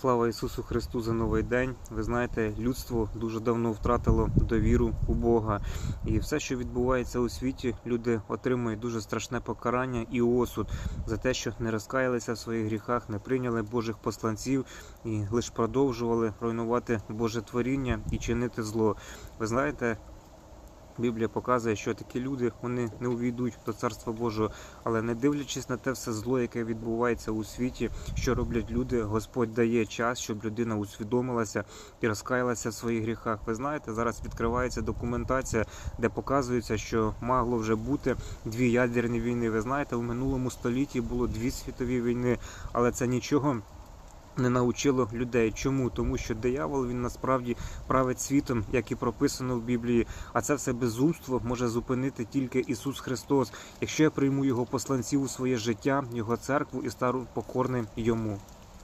Слава Ісусу Христу за новий день. Ви знаєте, людство дуже давно втратило довіру у Бога. І все, що відбувається у світі, люди отримують дуже страшне покарання і осуд за те, що не розкаялися в своїх гріхах, не прийняли Божих посланців і лише продовжували руйнувати Боже творіння і чинити зло. Ви знаєте, Біблія показує, що такі люди вони не увійдуть до царства Божого, але не дивлячись на те все зло, яке відбувається у світі, що роблять люди, Господь дає час, щоб людина усвідомилася і розкаялася в своїх гріхах. Ви знаєте, зараз відкривається документація, де показується, що могло вже бути дві ядерні війни. Ви знаєте, у минулому столітті було дві світові війни, але це нічого не научило людей. Чому? Тому що диявол він насправді править світом, як і прописано в Біблії. А це все безумство може зупинити тільки Ісус Христос, якщо я прийму його посланців у своє життя, його церкву і стару покорним йому.